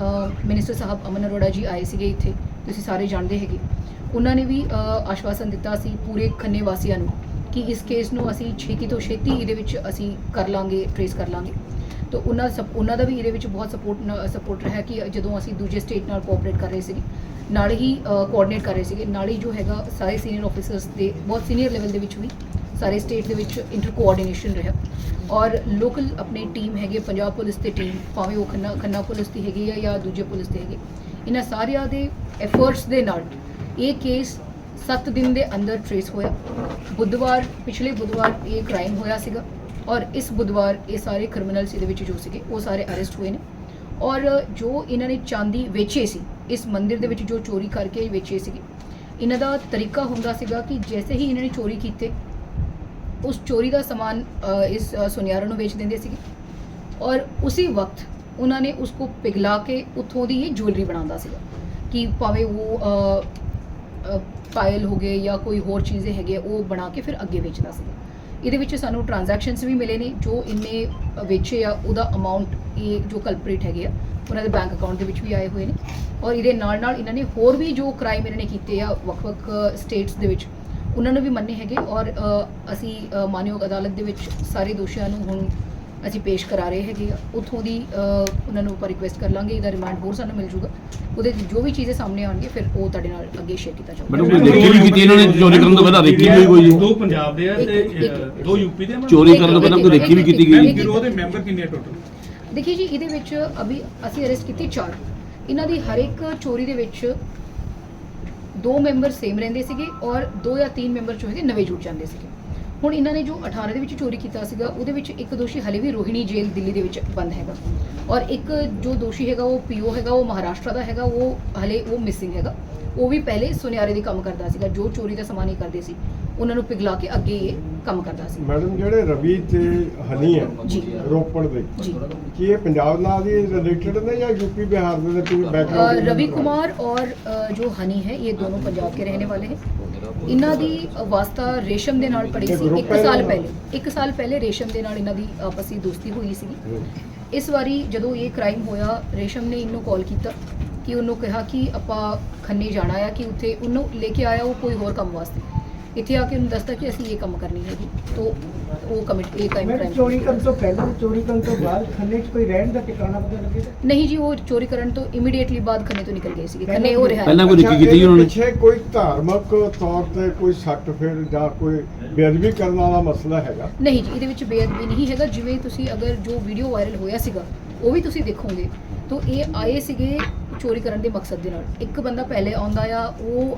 S2: ਮਿਨਿਸਟਰ ਸਾਹਿਬ ਅਮਨ ਅਰੋੜਾ ਜੀ ਆਏ ਸੀਗੇ ਇੱਥੇ, ਤੁਸੀਂ ਸਾਰੇ ਜਾਣਦੇ ਹੈਗੇ। ਉਹਨਾਂ ਨੇ ਵੀ ਆਸ਼ਵਾਸਨ ਦਿੱਤਾ ਸੀ ਪੂਰੇ ਖੰਨੇ ਵਾਸੀਆਂ ਨੂੰ ਕਿ ਇਸ ਕੇਸ ਨੂੰ ਅਸੀਂ ਛੇਤੀ ਤੋਂ ਛੇਤੀ ਇਹਦੇ ਵਿੱਚ ਅਸੀਂ ਕਰ ਲਾਂਗੇ ਟ੍ਰੇਸ ਕਰ ਲਾਂਗੇ। ਤਾਂ ਉਹਨਾਂ ਸਪ- ਉਹਨਾਂ ਦਾ ਵੀ ਇਹਦੇ ਵਿੱਚ ਬਹੁਤ ਸਪੋਰਟ ਸਪੋਰਟ ਰਿਹਾ ਕਿ ਜਦੋਂ ਅਸੀਂ ਦੂਜੇ ਸਟੇਟ ਨਾਲ ਕੋਆਪਰੇਟ ਕਰ ਰਹੇ ਸੀਗੇ, ਨਾਲ ਹੀ ਕੋਆਰਡੀਨੇਟ ਕਰ ਰਹੇ ਸੀਗੇ, ਨਾਲ ਹੀ ਜੋ ਹੈਗਾ ਸਾਰੇ ਸੀਨੀਅਰ ਆਫੀਸਰਸ ਦੇ, ਬਹੁਤ ਸੀਨੀਅਰ ਲੈਵਲ ਦੇ ਵਿੱਚ ਵੀ ਸਾਰੇ ਸਟੇਟ ਦੇ ਵਿੱਚ ਇੰਟਰ ਕੋਆਰਡੀਨੇਸ਼ਨ ਰਿਹਾ। ਔਰ ਲੋਕਲ ਆਪਣੀ ਟੀਮ ਹੈਗੇ ਪੰਜਾਬ ਪੁਲਿਸ ਦੀ ਟੀਮ ਭਾਵੇਂ ਉਹ ਖੰਨਾ ਖੰਨਾ ਪੁਲਿਸ ਦੀ ਹੈਗੀ ਆ ਜਾਂ ਦੂਜੇ ਪੁਲਿਸ ਦੇ ਹੈਗੀ, ਇਹਨਾਂ ਸਾਰਿਆਂ ਦੇ ਐਫਰਟਸ ਦੇ ਨਾਲ ਇਹ ਕੇਸ 7 ਦਿਨ ਦੇ ਅੰਦਰ ਟ੍ਰੇਸ ਹੋਇਆ। ਬੁੱਧਵਾਰ ਪਿਛਲੇ ਬੁੱਧਵਾਰ ਇਹ ਕ੍ਰਾਈਮ ਹੋਇਆ ਸੀਗਾ ਔਰ ਇਸ ਬੁੱਧਵਾਰ ਇਹ ਸਾਰੇ ਕ੍ਰਿਮੀਨਲਸ ਇਹਦੇ ਵਿੱਚ ਜੋ ਸੀਗੇ ਉਹ ਸਾਰੇ ਅਰੈਸਟ ਹੋਏ ਨੇ। ਔਰ ਜੋ ਇਹਨਾਂ ਨੇ ਚਾਂਦੀ ਵੇਚੇ ਸੀ ਇਸ ਮੰਦਿਰ ਦੇ ਵਿੱਚ ਜੋ ਚੋਰੀ ਕਰਕੇ ਵੇਚੇ ਸੀਗੇ ਇਹਨਾਂ ਦਾ ਤਰੀਕਾ ਹੁੰਦਾ ਸੀਗਾ ਕਿ ਜੈਸੇ ਹੀ ਇਹਨਾਂ ਨੇ ਚੋਰੀ ਕੀਤੇ ਉਸ ਚੋਰੀ ਦਾ ਸਮਾਨ ਇਸ ਅ, ਸੁਨਿਆਰਾਂ ਨੂੰ ਵੇਚ ਦਿੰਦੇ ਸੀਗੇ। ਔਰ ਉਸੇ ਵਕਤ ਉਹਨਾਂ ਨੇ ਉਸਕੋ ਪਿਘਲਾ ਕੇ ਉੱਥੋਂ ਦੀ ਇਹ ਜੁਐਲਰੀ ਬਣਾਉਂਦਾ ਸੀਗਾ ਕਿ ਭਾਵੇਂ ਉਹ ਪਾਇਲ ਹੋ ਗਏ ਜਾਂ ਕੋਈ ਹੋਰ ਚੀਜ਼ੇ ਹੈਗੇ ਆ, ਉਹ ਬਣਾ ਕੇ ਫਿਰ ਅੱਗੇ ਵੇਚਦਾ ਸੀਗਾ ਇਹਦੇ ਵਿੱਚ ਸਾਨੂੰ ਟ੍ਰਾਂਜੈਕਸ਼ਨਸ ਵੀ ਮਿਲੇ ਨੇ ਜੋ ਇੰਨੇ ਵੇਚੇ ਆ ਉਹਦਾ ਅਮਾਉਂਟ ਇਹ ਜੋ ਕਲਪਰੇਟ ਹੈਗੇ ਆ ਉਹਨਾਂ ਦੇ ਬੈਂਕ ਅਕਾਊਂਟ ਦੇ ਵਿੱਚ ਵੀ ਆਏ ਹੋਏ ਨੇ। ਔਰ ਇਹਦੇ ਨਾਲ ਨਾਲ ਇਹਨਾਂ ਨੇ ਹੋਰ ਵੀ ਜੋ ਕ੍ਰਾਈਮ ਇਹਨਾਂ ਨੇ ਕੀਤੇ ਆ ਵੱਖ-ਵੱਖ ਸਟੇਟਸ ਦੇ ਵਿੱਚ ਉਹਨਾਂ ਨੂੰ ਵੀ ਮੰਨੇ ਹੈਗੇ। ਔਰ ਅਸੀਂ ਮਾਨਯੋਗ ਅਦਾਲਤ ਦੇ ਵਿੱਚ ਸਾਰੇ ਦੋਸ਼ੀਆਂ ਨੂੰ ਹੁਣ ਅਸੀਂ ਪੇਸ਼ ਕਰਾ ਰਹੇ ਹੈਗੇ ਆ। ਉੱਥੋਂ ਦੀ ਉਹਨਾਂ ਨੂੰ ਆਪਾਂ ਰਿਕੁਐਸਟ ਕਰ ਲਾਂਗੇ ਇਹਦਾ ਰਿਮਾਂਡ ਹੋਰ ਸਾਨੂੰ ਮਿਲ ਜੂਗਾ। ਉਹਦੇ ਜੋ ਵੀ ਚੀਜ਼ੇ ਸਾਹਮਣੇ ਆਉਣਗੇ ਫਿਰ ਉਹ ਤੁਹਾਡੇ ਨਾਲ ਅੱਗੇ ਸ਼ੇਅਰ ਕੀਤਾ ਜਾਊਗਾ।
S3: ਮੈਨੂੰ ਕੋਈ ਦੇਖੀ ਵੀ ਕੀਤੀ ਇਹਨਾਂ ਨੇ ਚੋਰੀ ਕਰਨ ਤੋਂ ਪਹਿਲਾਂ ਦੇਖੀ ਵੀ ਕੋਈ
S4: ਦੋ ਪੰਜਾਬ ਦੇ ਆ ਤੇ ਦੋ ਯੂਪੀ ਦੇ ਆ
S3: ਚੋਰੀ ਕਰਨ ਤੋਂ ਪਹਿਲਾਂ ਕੋਈ ਦੇਖੀ ਵੀ ਕੀਤੀ ਗਈ
S4: ਗਿਰੋਹ ਦੇ ਮੈਂਬਰ ਕਿੰਨੇ ਟੋਟਲ
S2: ਦੇਖਿਏ ਜੀ ਇਹਦੇ ਵਿੱਚ ਅਭੀ ਅਸੀਂ ਅਰੈਸਟ ਕੀਤੇ ਚਾਰ। ਇਹਨਾਂ ਦੀ ਹਰ ਇੱਕ ਚੋਰੀ ਦੇ ਵਿੱਚ ਦੋ ਮੈਂਬਰ ਸੇਮ ਰਹਿੰਦੇ ਸੀਗੇ ਔਰ ਦੋ ਜਾਂ ਤਿੰਨ ਮੈਂਬਰ ਜੋ ਹੈਗੇ ਨਵੇਂ ਜੁੜ ਜਾਂਦੇ ਸੀਗੇ। ਹੁਣ ਇਹਨਾਂ ਨੇ ਜੋ 18 ਦੇ ਵਿੱਚ ਚੋਰੀ ਕੀਤਾ ਸੀਗਾ ਉਹਦੇ ਵਿੱਚ ਇੱਕ ਦੋਸ਼ੀ ਹਲੇ ਵੀ ਰੋਹਿਣੀ ਜੇਲ੍ਹ ਦਿੱਲੀ ਦੇ ਵਿੱਚ ਬੰਦ ਹੈਗਾ। ਔਰ ਇੱਕ ਜੋ ਦੋਸ਼ੀ ਹੈਗਾ ਉਹ ਪੀਓ ਹੈਗਾ ਉਹ ਮਹਾਰਾਸ਼ਟਰ ਦਾ ਹੈਗਾ ਉਹ ਹਲੇ ਉਹ ਮਿਸਿੰਗ ਹੈਗਾ। ਉਹ ਵੀ ਪਹਿਲੇ ਸੁਨਿਆਰੇ ਦੀ ਕੰਮ ਕਰਦਾ ਸੀਗਾ ਜੋ ਚੋਰੀ ਦਾ ਸਮਾਨ ਹੀ ਕਰਦੇ ਸੀ ਉਹਨਾਂ ਨੂੰ ਪਿਘਲਾ ਕੇ ਅੱਗੇ ਇਹ ਕੰਮ ਕਰਦਾ ਸੀ।
S5: ਮੈਡਮ ਜਿਹੜੇ ਰਵੀ ਤੇ ਹਨੀ ਹੈ ਰੋਪੜ ਦੇ ਕੀ ਇਹ ਪੰਜਾਬ ਨਾਲ ਦੇ ਰਿਲੇਟਡ ਨੇ ਜਾਂ ਯੂਪੀ ਬਿਹਾਰ ਦੇ ਕੋਈ ਬੈਕਗ੍ਰਾਉਂਡ
S2: ਰਵੀ ਕੁਮਾਰ ਔਰ ਜੋ ਹਨੀ ਹੈ ਇਹ ਦੋਨੋਂ ਪੰਜਾਬ ਕੇ ਰਹਿਣ ਵਾਲੇ ਹੈ। ਇਹਨਾਂ ਦੀ ਵਾਸਤਾ ਰੇਸ਼ਮ ਦੇ ਨਾਲ ਪੜੀ ਸੀ ਇੱਕ ਸਾਲ? ਪਹਿਲੇ ਇੱਕ ਸਾਲ ਪਹਿਲੇ ਰੇਸ਼ਮ ਦੇ ਨਾਲ ਇਹਨਾਂ ਦੀ ਆਪਸੀ ਦੋਸਤੀ ਹੋਈ ਸੀਗੀ ਇਸ ਵਾਰੀ ਜਦੋਂ ਇਹ ਕ੍ਰਾਈਮ ਹੋਇਆ ਰੇਸ਼ਮ ਨੇ ਇਹਨੂੰ ਕਾਲ ਕੀਤਾ ਕਿ ਉਹਨੂੰ ਕਿਹਾ ਕਿ ਆਪਾਂ ਖੰਨੇ ਜਾਣਾ ਆ ਕਿ ਉੱਥੇ ਉਹਨੂੰ ਲੈ ਕੇ ਆਇਆ ਉਹ ਕੋਈ ਹੋਰ ਕੰਮ ਵਾਸਤੇ ਇੱਥੇ ਆ ਕੇ ਉਹਨੂੰ ਦੱਸਦਾ ਕਿ ਅਸੀਂ ਇਹ ਕੰਮ ਕਰਨੀ ਹੈਗੀ ਤੋਂ ਉਹ ਕਮਿਟ ਇਹ ਕ੍ਰਾਈਮ
S6: ਮੈਂ
S2: ਕ੍ਰਾਈਮ
S6: ਚੋਰੀ ਕਰਨ ਤੋਂ ਪਹਿਲਾਂ ਚੋਰੀ ਕਰਨ ਤੋਂ ਬਾਅਦ ਖੰਨੇ 'ਚ ਕੋਈ ਰਹਿਣ ਦਾ ਟਿਕਾਣਾ ਪਤਾ ਲੱਗੇ ਤਾਂ?
S2: ਨਹੀਂ ਜੀ ਉਹ ਚੋਰੀ ਕਰਨ ਤੋਂ ਇਮੀਡੀਏਟਲੀ ਬਾਅਦ ਖੰਨੇ ਤੋਂ ਨਿਕਲ ਗਏ ਸੀਗੇ। ਖੰਨੇ ਉਹ ਰਿਹਾ
S3: ਪਹਿਲਾਂ ਕੋਈ
S5: ਅੱਛਾ,
S3: ਦੇਖੀ ਕੀਤੀ
S5: ਇਹਦੇ
S3: ਉਹਨਾਂ ਨੇ?
S5: ਪਿੱਛੇ ਕੋਈ ਧਾਰਮਿਕ ਤੌਰ ਤੇ ਕੋਈ ਸੱਟ ਫਿਰ ਜਾਂ ਕੋਈ ਬੇਅਦਬੀ ਕਰਨ ਵਾਲਾ ਮਸਲਾ ਹੈਗਾ?
S2: ਨਹੀਂ ਜੀ ਇਹਦੇ ਵਿੱਚ ਬੇਅਦਬੀ ਨਹੀਂ ਹੈਗਾ। ਜਿਵੇਂ ਤੁਸੀਂ ਅਗਰ ਜੋ ਵੀਡੀਓ ਵਾਇਰਲ ਹੋਇਆ ਸੀਗਾ ਉਹ ਵੀ ਤੁਸੀਂ ਦੇਖੋਗੇ। ਤਾਂ ਇਹ ਆਏ ਸੀਗੇ ਚੋਰੀ ਕਰਨ ਦੇ ਮਕਸਦ ਦੇ ਨਾਲ। ਇੱਕ ਬੰਦਾ ਪਹਿਲੇ ਆਉਂਦਾ ਆ ਉਹ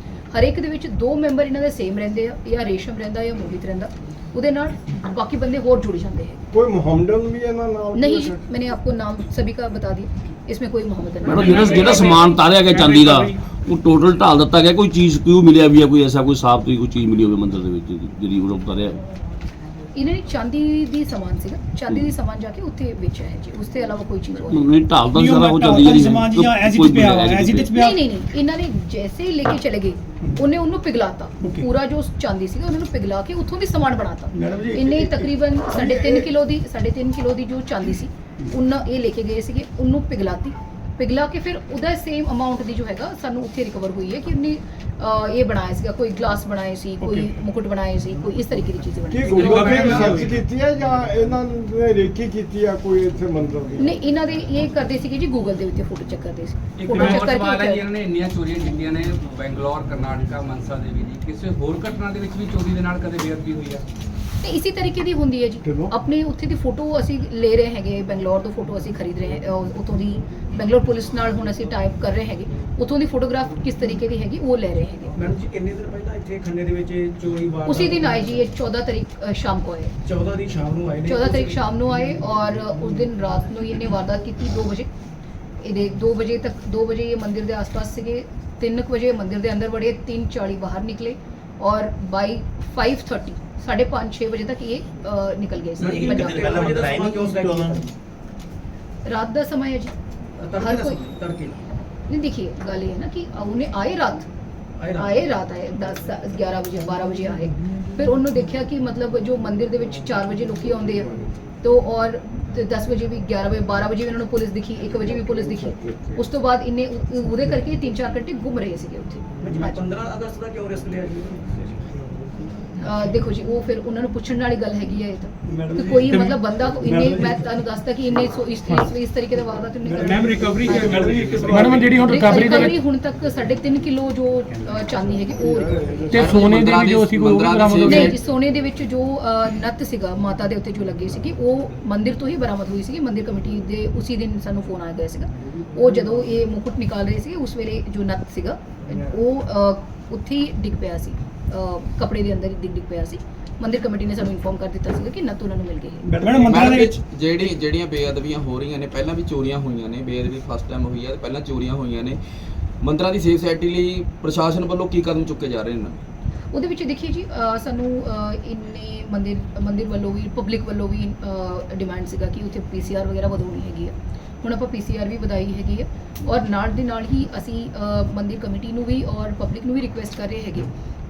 S2: ਹਰ ਇੱਕ ਦੇ ਵਿੱਚ ਦੋ ਮੈਂਬਰ ਇਹਨਾਂ ਦੇ ਸੇਮ ਰਹਿੰਦੇ ਆ ਜਾਂ ਰੇਸ਼ਮ ਰਹਿੰਦਾ ਜਾਂ ਮੋਹਿਤ ਰਹਿੰਦਾ ਉਹਦੇ ਨਾਲ ਬਾਕੀ ਬੰਦੇ ਹੋਰ ਜੁੜ ਜਾਂਦੇ ਹੈ
S5: ਕੋਈ ਮੁਹੰਮਦਨ ਵੀ ਇਹਨਾਂ ਨਾਲ
S2: नहीं जी मैंने आपको नाम सभी का बता दिया इसमें कोई मोहम्मद नहीं
S3: ਮੈਡਮ ਜਿਹੜਾ ਜਿਹੜਾ ਸਮਾਨ ਤਾਰਿਆ ਗਿਆ ਚਾਂਦੀ ਦਾ ਉਹ ਟੋਟਲ ਢਾਲ ਦਿੱਤਾ ਗਿਆ ਕੋਈ ਚੀਜ਼ ਕਿਉਂ ਮਿਲਿਆ ਵੀ ਆ ਕੋਈ ਐਸਾ ਕੋਈ ਸਾਫ ਕੋਈ ਚੀਜ਼ ਮਿਲੀ ਹੋਵੇ ਮੰਦਿਰ ਦੇ ਵਿੱਚ ਜਿਹੜੀ- ਜਿਹੜੀ ਉਹ ਉਤਾਰਿਆ
S2: ਇਹਨਾਂ ਨੇ ਚਾਂਦੀ ਦੀ ਸਮਾਨ ਸੀਗਾ ਚਾਂਦੀ ਦੀ ਸਮਾਨ ਜਾ ਕੇ ਉੱਥੇ ਵੇਚਿਆ ਹੈ ਜੀ ਉਸ ਤੋਂ ਇਲਾਵਾ ਕੋਈ ਚੀਜ਼ ਹੋਰ ਨਹੀਂ
S3: ਨਹੀਂ। ਢਾਲ ਤਾਂ
S4: ਨਹੀਂ, ਉਹ
S3: ਸਾਰਾ ਉਹ
S4: ਤਾਂ
S3: ਜਿਹੜੀ
S4: ਸਮਾਨ ਜੀ, ਜਾਂ as it
S3: ਕੋਈ
S4: ਪਿਆ ਹੋਇਆ,
S3: as it ਪਿਆ।
S2: ਨਹੀਂ ਨਹੀਂ ਨਹੀਂ ਇਹਨਾਂ ਨੇ ਜੈਸੇ ਹੀ ਲੈ ਕੇ ਚਲੇ ਗਏ। ਉਹਨੇ ਉਹਨੂੰ ਪਿਘਲਾਤਾ।
S4: Okay.
S2: ਪੂਰਾ ਜੋ ਚਾਂਦੀ ਸੀਗਾ ਉਹਨਾਂ ਨੂੰ ਪਿਘਲਾ ਕੇ ਉੱਥੋਂ ਦੀ ਸਮਾਨ ਬਣਾਤਾ।
S4: ਮੈਡਮ ਜੀ,
S2: ਇਹਨੇ
S4: ਇੱਕ-
S2: ਤਕਰੀਬਨ 3.5 ਕਿਲੋ ਦੀ 3.5 ਕਿਲੋ ਦੀ ਜੋ ਚਾਂਦੀ ਸੀ ਉਹਨਾਂ ਇਹ ਲੈ ਕੇ ਗਏ ਸੀਗੇ ਉਹਨੂੰ ਪਿਘਲਾਤੀ। ਪਿਘਲਾ ਕੇ ਫਿਰ ਉਹਦਾ ਸੇਮ ਅਮਾਉਂਟ ਦੀ ਜੋ ਹੈਗਾ ਸਾਨੂੰ ਉੱਥੇ ਰਿਕਵਰ ਹੋਈ ਹੈ ਕਿ ਉਹਨੇ ਅਹ, ਇਹ ਬਣਾਇਆ ਸੀਗਾ ਕੋਈ ਗਲਾਸ ਬਣਾਏ ਸੀ ਕੋਈ
S4: Okay.
S2: ਮੁਕਟ ਬਣਾਏ ਸੀ ਕੋਈ ਇਸ ਤਰੀਕੇ ਦੀ ਚੀਜ਼ਾਂ
S5: ਕੀ
S2: ਬਣਾਈ ਸੀ
S5: ਗੂਗਲ ਤੇ ਰਿਸਰਚ ਕੀਤੀ ਹੈ ਜਾਂ ਇਹਨਾਂ ਨੇ ਰੇਕੀ ਕੀਤੀ ਆ ਕੋਈ ਇੱਥੇ ਮੰਦਰ ਦੀ?
S2: ਨਹੀਂ ਇਹਨਾਂ ਦੇ ਇਹ ਕਰਦੇ ਸੀਗੇ ਜੀ ਗੂਗਲ ਦੇ ਉੱਤੇ ਫੋਟੋ ਚੈੱਕ ਕਰਦੇ ਸੀ।
S7: ਇੱਕ
S2: ਫੋਟੋ ਚੈੱਕ
S7: ਹੋਰ ਸਵਾਲ ਹੈ
S2: ਕਰਕੇ
S7: ਜੀ ਇਹਨਾਂ ਨੇ ਇੰਨੀਆਂ ਚੋਰੀਆਂ ਕੀਤੀਆਂ ਨੇ ਬੈਂਗਲੌਰ ਕਰਨਾਟਕਾ ਮਨਸਾ ਦੇਵੀ ਦੀ ਕਿਸੇ ਹੋਰ ਘਟਨਾ ਦੇ ਵਿੱਚ ਵੀ ਚੋਰੀ ਦੇ ਨਾਲ ਕਦੇ ਬੇਅਦਬੀ ਹੋਈ ਆ?
S2: ਤੇ ਇਸੇ ਤਰੀਕੇ ਦੀ ਹੁੰਦੀ ਹੈ ਜੀ? ਆਪਣੇ ਉੱਥੇ ਦੀ ਫੋਟੋ ਅਸੀਂ ਲੈ ਰਹੇ ਹੈਗੇ ਬੰਗਲੌਰ ਤੋਂ ਫੋਟੋ ਅਸੀਂ ਖਰੀਦ ਰਹੇ ਹਾਂ ਉੱਥੋਂ ਦੀ ਬੰਗਲੌਰ ਪੁਲਿਸ ਨਾਲ ਹੁਣ ਅਸੀਂ ਟਾਈਪ ਕਰ ਰਹੇ ਹੈਗੇ। ਉੱਥੋਂ ਦੀ ਫੋਟੋਗ੍ਰਾਫ ਕਿਸ ਤਰੀਕੇ ਦੀ ਹੈਗੀ ਉਹ ਲੈ ਰਹੇ ਹੈਗੇ।
S6: ਮੈਡਮ ਜੀ ਕਿੰਨੇ ਦਿਨ ਪਹਿਲਾਂ ਇੱਥੇ ਖੰਨੇ ਦੇ ਵਿੱਚ ਚੋਰੀ ਵਾਰ
S2: ਉਸੇ ਦਿਨ ਆਏ ਜੀ ਇਹ 14 ਤਰੀਕ ਸ਼ਾਮ ਕੋ ਆਏ।
S6: 14 ਦੀ ਸ਼ਾਮ ਨੂੰ ਆਏ ਨੇ
S2: 14 ਤਰੀਕ ਸ਼ਾਮ ਨੂੰ ਆਏ ਔਰ ਉਸ ਦਿਨ ਰਾਤ ਨੂੰ ਇਹਨੇ ਵਾਰਦਾਤ ਕੀਤੀ 2 ਵਜੇ। ਇਹਦੇ 2 ਵਜੇ ਤੱਕ 2 ਵਜੇ ਇਹ ਮੰਦਿਰ ਦੇ ਆਸ-ਪਾਸ ਸੀਗੇ 3 ਵਜੇ ਮੰਦਿਰ ਦੇ ਅੰਦਰ ਵੜੇ 3:40 ਬਾਹਰ ਨਿਕਲੇ ਔਰ ਬਾਈ 5:30 5:30 6 ਵਜੇ ਤੱਕ ਇਹ ਨਿਕਲ ਗਏ ਸੀ ਪੰਜਾਬ ਤੋਂ। ਰਾਤ ਦਾ ਸਮਾਂ ਹੈ ਜੀ ਹਰ ਕੋਈ ਨਹੀਂ ਦੇਖिए ਗੱਲ ਇਹ ਹੈ ਨਾ ਕਿ ਉਹਨੇ ਆਏ ਰਾਤ
S6: ਆਏ ਰਾਤ।
S2: ਆਏ ਰਾਤ ਆਏ 10 11 ਵਜੇ 12 ਵਜੇ ਆਏ ਫਿਰ ਉਹਨੂੰ ਦੇਖਿਆ ਕਿ ਮਤਲਬ ਜੋ ਮੰਦਿਰ ਦੇ ਵਿੱਚ 4 ਵਜੇ ਲੋਕੀ ਆਉਂਦੇ ਆ ਤੋ ਔਰ ਤੇ 10 ਵਜੇ ਵੀ 11 ਵਜੇ 12 ਵਜੇ ਵੀ ਉਹਨਾਂ ਨੂੰ ਪੁਲਿਸ ਦਿਖੀ 1 ਵਜੇ ਵੀ ਪੁਲਿਸ ਦਿਖੀ ਉਸ ਤੋਂ ਬਾਅਦ ਇਹਨੇ ਉਹ- ਉਹਦੇ ਕਰਕੇ 3-4 ਘੰਟੇ ਘੁੰਮ ਰਹੇ ਸੀਗੇ ਉੱਥੇ ਦੇਖੋ ਜੀ ਉਹ ਫਿਰ ਉਹਨਾਂ ਨੂੰ ਪੁੱਛਣ ਵਾਲੀ ਗੱਲ ਹੈਗੀ ਹੈ ਇਹ ਤਾਂ। ਕਿ ਕੋਈ ਮਤਲਬ ਬੰਦਾ ਇੰਨੇ ਮੈਂ ਤੁਹਾਨੂੰ ਦੱਸਦਾ ਕਿ ਇੰਨੇ ਸੋ- ਇਸ ਇਸ ਇਸ ਤਰੀਕੇ ਦਾ ਵਾਰਦਾਤ ਕਰਨਾ
S4: ਮੈਮ ਰਿਕਵਰੀ। ਮੈਡਮ
S8: ਜਿਹੜੀ ਹੁਣ ਰਿਕਵਰੀ ਦੇ
S2: ਹੁਣ ਤੱਕ 3.5 ਕਿਲੋ ਜੋ ਚਾਂਦੀ ਹੈਗੀ ਉਹ
S8: ਤੇ ਸੋਨੇ ਦੇ ਵੀ ਜੋ ਸੀ ਕੋਈ ਬਰਾਮਦ ਹੋ
S2: ਨਹੀਂ ਸੋਨੇ ਦੇ ਵਿੱਚ ਜੋ ਨੱਤ ਸੀਗਾ ਮਾਤਾ ਦੇ ਉੱਤੇ ਜੋ ਲੱਗੀ ਸੀਗੀ ਉਹ ਮੰਦਿਰ ਤੋਂ ਹੀ ਬਰਾਮਦ ਹੋਈ ਸੀਗੀ ਮੰਦਿਰ ਕਮੇਟੀ ਦੇ ਉਸੇ ਦਿਨ ਸਾਨੂੰ ਫੋਨ ਆ ਗਿਆ ਸੀਗਾ। ਉਹ ਜਦੋਂ ਇਹ ਮੁਕਟ ਨਿਕਾਲ ਰਹੇ ਸੀ ਉਸ ਵੇਲੇ ਜੋ ਨੱਤ ਸੀਗਾ ਉਹ ਉੱਥੇ ਹੀ ਡਿੱਗ ਪਿਆ ਸੀ। ਕੱਪੜੇ ਦੇ ਅੰਦਰ ਹੀ ਡਿੱਗ ਡਿੱਗ ਪਿਆ ਸੀ। ਮੰਦਿਰ ਕਮੇਟੀ ਨੇ ਸਾਨੂੰ ਇਨਫੋਰਮ ਕਰ ਦਿੱਤਾ ਸੀਗਾ ਕਿ ਨੱਤ ਉਹਨਾਂ ਨੂੰ ਮਿਲ ਗਈ ਹੈ
S4: ਮੈਡਮ ਮੰਦਰਾਂ
S9: ਮੈਡਮ
S4: ਦੇ ਵਿੱਚ
S9: ਜਿਹੜੀ ਜਿਹੜੀਆਂ ਬੇਅਦਬੀਆਂ ਹੋ ਰਹੀਆਂ ਨੇ ਪਹਿਲਾਂ ਵੀ ਚੋਰੀਆਂ ਹੋਈਆਂ ਨੇ ਬੇਅਦਬੀ ਫਸਟ ਟਾਈਮ ਹੋਈ ਹੈ ਪਹਿਲਾਂ ਚੋਰੀਆਂ ਹੋਈਆਂ ਨੇ। ਮੰਦਰਾਂ ਦੀ ਸੇਫ ਲਈ ਪ੍ਰਸ਼ਾਸਨ ਵੱਲੋਂ ਕੀ ਕਦਮ ਚੁੱਕੇ ਜਾ ਰਹੇ ਨੇ?
S2: ਉਹਦੇ ਵਿੱਚ ਦੇਖੀਏ ਜੀ ਅਹ ਸਾਨੂੰ ਅਹ ਇੰਨੇ ਮੰਦਿਰ ਮੰਦਿਰ ਵੱਲੋਂ ਵੀ ਪਬਲਿਕ ਵੱਲੋਂ ਵੀ ਡਿਮਾਂਡ ਸੀਗਾ ਕਿ ਉੱਥੇ ਪੀਸੀਆਰ ਵਗੈਰਾ ਵਧਾਉਣੀ ਹੈਗੀ ਹੈ ਹੁਣ ਆਪਾਂ ਪੀਸੀਆਰ ਵੀ ਵਧਾਈ ਹੈਗੀ ਹੈ ਔਰ ਨਾਲ ਦੇ ਨਾਲ ਹੀ ਅਸੀਂ ਅਹ, ਮੰਦਿਰ ਕਮੇਟੀ ਨੂੰ ਵੀ ਔਰ ਪਬਲਿਕ ਨੂੰ ਵੀ ਰਿਕੁਐਸਟ ਕਰ ਰਹੇ ਹੈਗੇ।